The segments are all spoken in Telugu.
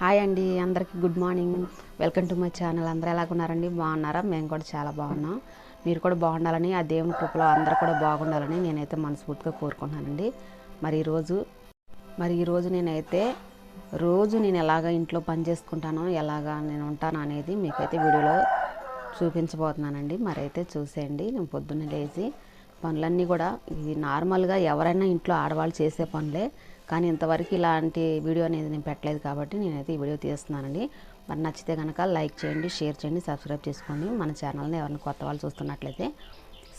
హాయ్ అండి అందరికీ good morning. Welcome to my channel. అందరూ ఎలాగున్నారండి బాగున్నారా? మేము కూడా చాలా బాగున్నాం. మీరు కూడా బాగుండాలని ఆ దేవుని కృపలో అందరూ కూడా బాగుండాలని నేనైతే మనస్ఫూర్తిగా కోరుకున్నానండి మరి ఈరోజు మరి ఈరోజు నేనైతే రోజు నేను ఎలాగ ఇంట్లో పని చేసుకుంటానో ఎలాగా నేను ఉంటాను అనేది మీకైతే వీడియోలో చూపించబోతున్నానండి. మరి అయితే చూసేయండి. నేను పొద్దున్నే లేచి పనులన్నీ కూడా ఇది నార్మల్గా ఎవరైనా ఇంట్లో ఆడవాళ్ళు చేసే పనులే. కానీ ఇంతవరకు ఇలాంటి వీడియో అనేది నేను పెట్టలేదు కాబట్టి నేనైతే ఈ వీడియో తీస్తున్నానండి. మరి నచ్చితే కనుక లైక్ చేయండి షేర్ చేయండి సబ్స్క్రైబ్ చేసుకోండి. మన ఛానల్ని ఎవరిని కొత్త వాళ్ళు చూస్తున్నట్లయితే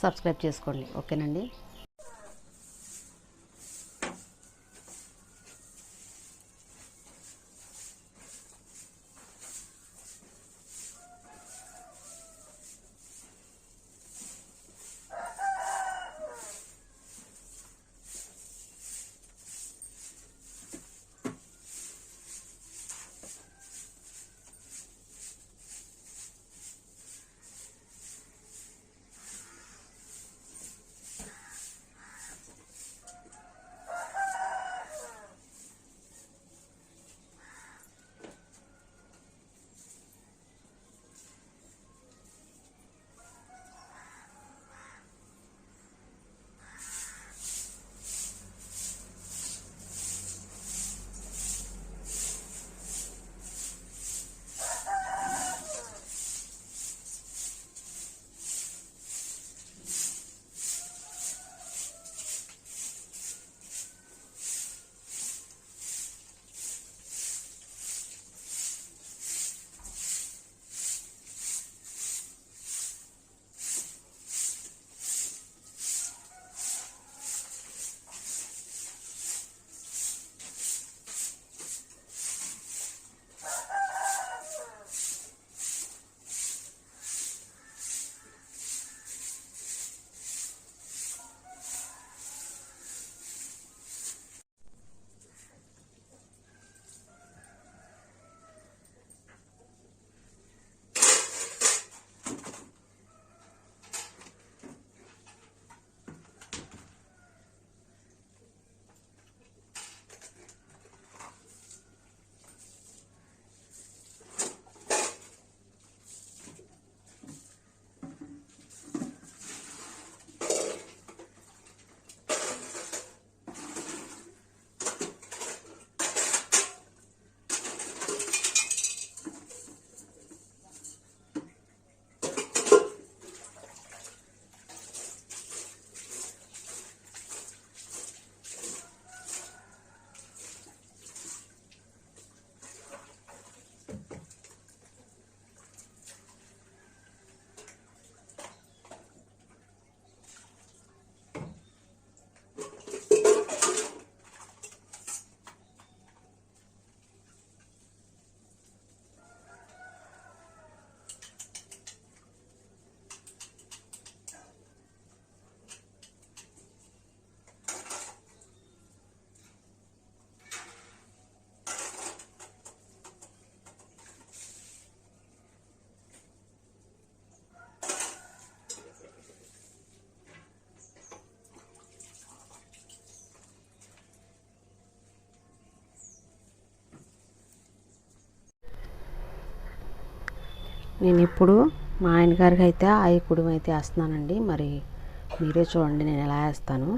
సబ్స్క్రైబ్ చేసుకోండి. ఓకేనండి? నేను ఇప్పుడు మా ఆయన గారికి అయితే ఆయి కుడుము అయితే వేస్తున్నానండి. మరి మీరే చూడండి నేను ఎలా వేస్తాను.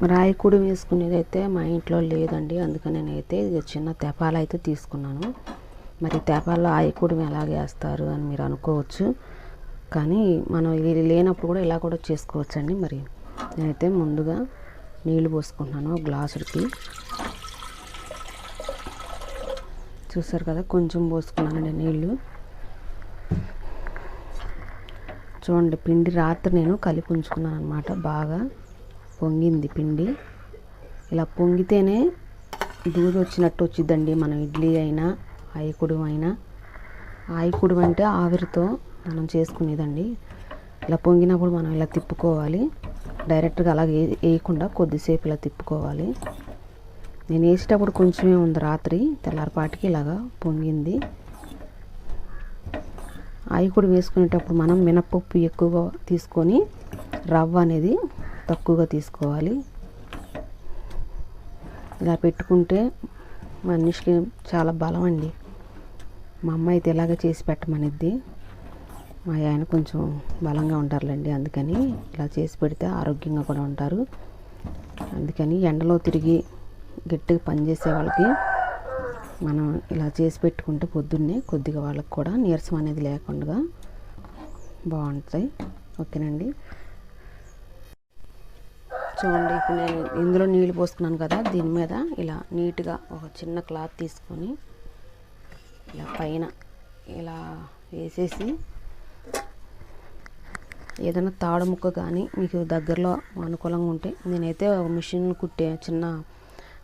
మరి ఆయి కుడుము వేసుకునేది అయితే మా ఇంట్లో లేదండి. అందుకని నేనైతే ఇది చిన్న తెపాలు అయితే తీసుకున్నాను. మరి తెపాల్లో ఆయి కుడుము ఎలాగ వేస్తారు అని మీరు అనుకోవచ్చు. కానీ మనం ఇది లేనప్పుడు కూడా ఇలా కూడా చేసుకోవచ్చండి. మరి నేనైతే ముందుగా నీళ్ళు పోసుకుంటున్నాను ఒక గ్లాసుడికి. చూసారు కదా కొంచెం పోసుకున్నానండి నీళ్ళు చూడండి పిండి రాత్రి నేను కలిపి ఉంచుకున్నాను అనమాట బాగా పొంగింది పిండి. ఇలా పొంగితేనే దూది వచ్చినట్టు వచ్చిందండి మనం ఇడ్లీ అయినా ఆయకుడు అయినా. ఆయకుడు అంటే ఆవిరితో మనం చేసుకునేదండి. ఇలా పొంగినప్పుడు మనం ఇలా తిప్పుకోవాలి. డైరెక్ట్గా అలాగే వేయకుండా కొద్దిసేపు ఇలా తిప్పుకోవాలి. నేను వేసేటప్పుడు కొంచెమే ఉంది రాత్రి తెల్లారిపాటికి ఇలాగా పొంగింది. అవి కూడా వేసుకునేటప్పుడు మనం మినపప్పు ఎక్కువగా తీసుకొని రవ్వ అనేది తక్కువగా తీసుకోవాలి. ఇలా పెట్టుకుంటే మనిషికి చాలా బలం అండి. మా అమ్మ అయితే ఇలాగ చేసి పెట్టమనిద్ది. మా ఆయన కొంచెం బలంగా ఉంటారులేండి అందుకని ఇలా చేసి పెడితే ఆరోగ్యంగా కూడా ఉంటారు. అందుకని ఎండలో తిరిగి గట్టిగా పనిచేసే వాళ్ళకి మనం ఇలా చేసి పెట్టుకుంటే పొద్దున్నే కొద్దిగా వాళ్ళకి కూడా నీరసం అనేది లేకుండా బాగుంటాయి ఓకేనండి. చూడండి ఇప్పుడు నేను ఇందులో నీళ్ళు పోసుకున్నాను కదా దీని మీద ఇలా నీట్గా ఒక చిన్న క్లాత్ తీసుకొని ఇలా పైన ఇలా వేసేసి ఏదైనా తాడు ముక్క కానీ మీకు దగ్గరలో అనుకూలంగా ఉంటే నేనైతే ఒక మిషన్ కుట్టే చిన్న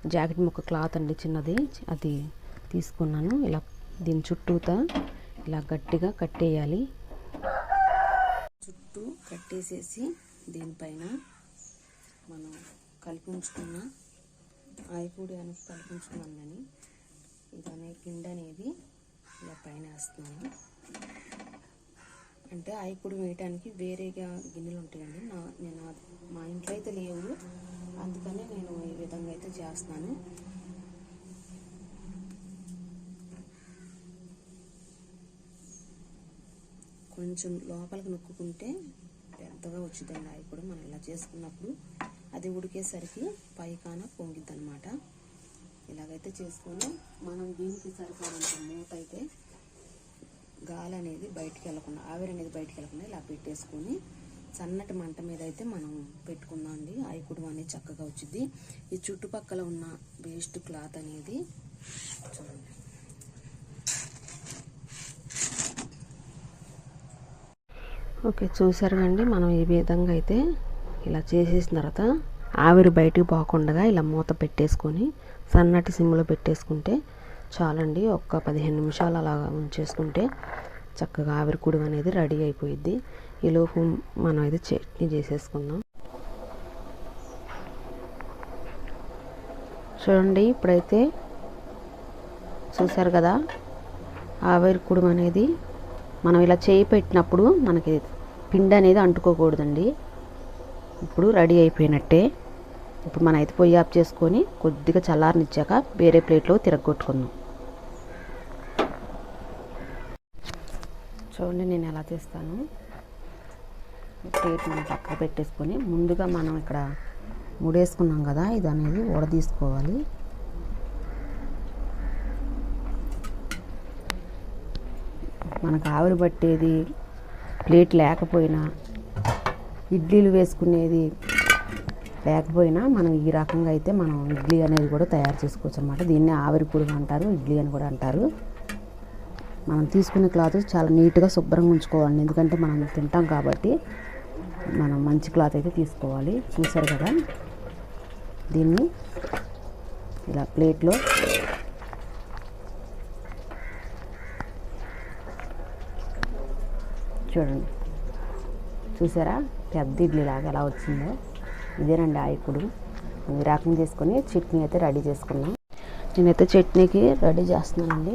జాకెట్ ముక్క క్లాత్ అండి చిన్నది అది తీసుకున్నాను. ఇలా దీని చుట్టూతా ఇలా గట్టిగా కట్టేయాలి. చుట్టూ కట్టేసేసి దీనిపైన మనం కలిపించుకున్న ఆయిపూడి అని కలిపించుకున్నాను నేను ఇదనే పిండి అనేది ఇలా పైన వేస్తున్నాను. అంటే ఆయిపూడి వేయటానికి వేరేగా గిన్నెలు ఉంటాయండి. నా నేను మా ఇంట్లో అయితే లేవు. అందుకనే నేను ఈ విధంగా అయితే చేస్తున్నాను. కొంచెం లోపలికి నొక్కుంటే పెద్దగా వచ్చిందండి అవి కూడా మనం ఇలా చేసుకున్నప్పుడు. అది ఉడికేసరికి పైకాన పొంగిద్ది అనమాట ఇలాగైతే చేసుకొని మనం దీనికి సరిపడంత మూత అయితే గాలి అనేది బయటికి వెళ్ళకుండా ఆవిరి అనేది బయటికి వెళ్ళకుండా ఇలా పెట్టేసుకొని సన్నటి మంట మీద అయితే మనం పెట్టుకుందాం అండి. ఆయికుడు అనేది చక్కగా వచ్చింది ఈ చుట్టుపక్కల ఉన్న వేస్ట్ క్లాత్ అనేది చూడండి ఓకే చూసారు అండి మనం ఈ విధంగా అయితే ఇలా చేసేసిన తర్వాత ఆవిరి బయటికి పోకుండా ఇలా మూత పెట్టేసుకొని సన్నటి సిమ్లో పెట్టేసుకుంటే చాలండి ఒక్క పదిహేను నిమిషాలు అలా ఉంచేసుకుంటే చక్కగా ఆవిరి కుడుము అనేది రెడీ అయిపోయిద్ది. ఈలోపు మనం అయితే చట్నీ చేసేసుకుందాం. చూడండి ఇప్పుడైతే చూసారు కదా ఆవిరి కుడుము అనేది మనం ఇలా చేయి పెట్టినప్పుడు మనకి పిండి అనేది అంటుకోకూడదండి. ఇప్పుడు రెడీ అయిపోయినట్టే. ఇప్పుడు మనం అయితే పొయ్యి ఆఫ్ చేసుకొని కొద్దిగా చల్లారనిచ్చాక వేరే ప్లేట్లో తిరగొట్టుకుందాం. చూడండి నేను ఎలా తీస్తాను ప్లేట్ మనం పక్కన పెట్టేసుకొని ముందుగా మనం ఇక్కడ ముడేసుకున్నాం కదా ఇది అనేది ఉడదీసుకోవాలి మనకు ఆవిరి పట్టేది ప్లేట్ లేకపోయినా ఇడ్లీలు వేసుకునేది లేకపోయినా మనం ఈ రకంగా అయితే మనం ఇడ్లీ అనేది కూడా తయారు చేసుకోవచ్చు అనమాట దీన్ని ఆవిరి పురుగు అంటారు ఇడ్లీ అని కూడా అంటారు. మనం తీసుకునే క్లాత్ చాలా నీట్గా శుభ్రంగా ఉంచుకోవాలి. ఎందుకంటే మనం తింటాం కాబట్టి మనం మంచి క్లాత్ అయితే తీసుకోవాలి. చూసారు కదా? దీన్ని ఇలా ప్లేట్లో చూడండి. చూసారా? పెద్ద ఇడ్లీ లాగా ఎలా వచ్చిందో? ఇదేనండి ఆయకుడు విరాకం చేసుకొని చట్నీ అయితే రెడీ చేసుకున్నాం. నేనైతే చట్నీకి రెడీ చేస్తున్నానండి.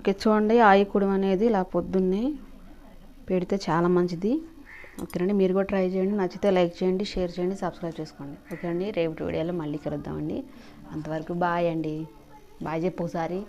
ఓకే చూడండి ఆయకుడం అనేది ఇలా పొద్దున్నే పెడితే చాలా మంచిది. ఓకేనండి మీరు కూడా ట్రై చేయండి. నచ్చితే లైక్ చేయండి షేర్ చేయండి సబ్స్క్రైబ్ చేసుకోండి. ఓకే అండి రేపు వీడియోలో మళ్ళీ కలుద్దామండి. అంతవరకు బాయ్ అండి. బాయ్ చెప్పు ఒకసారి.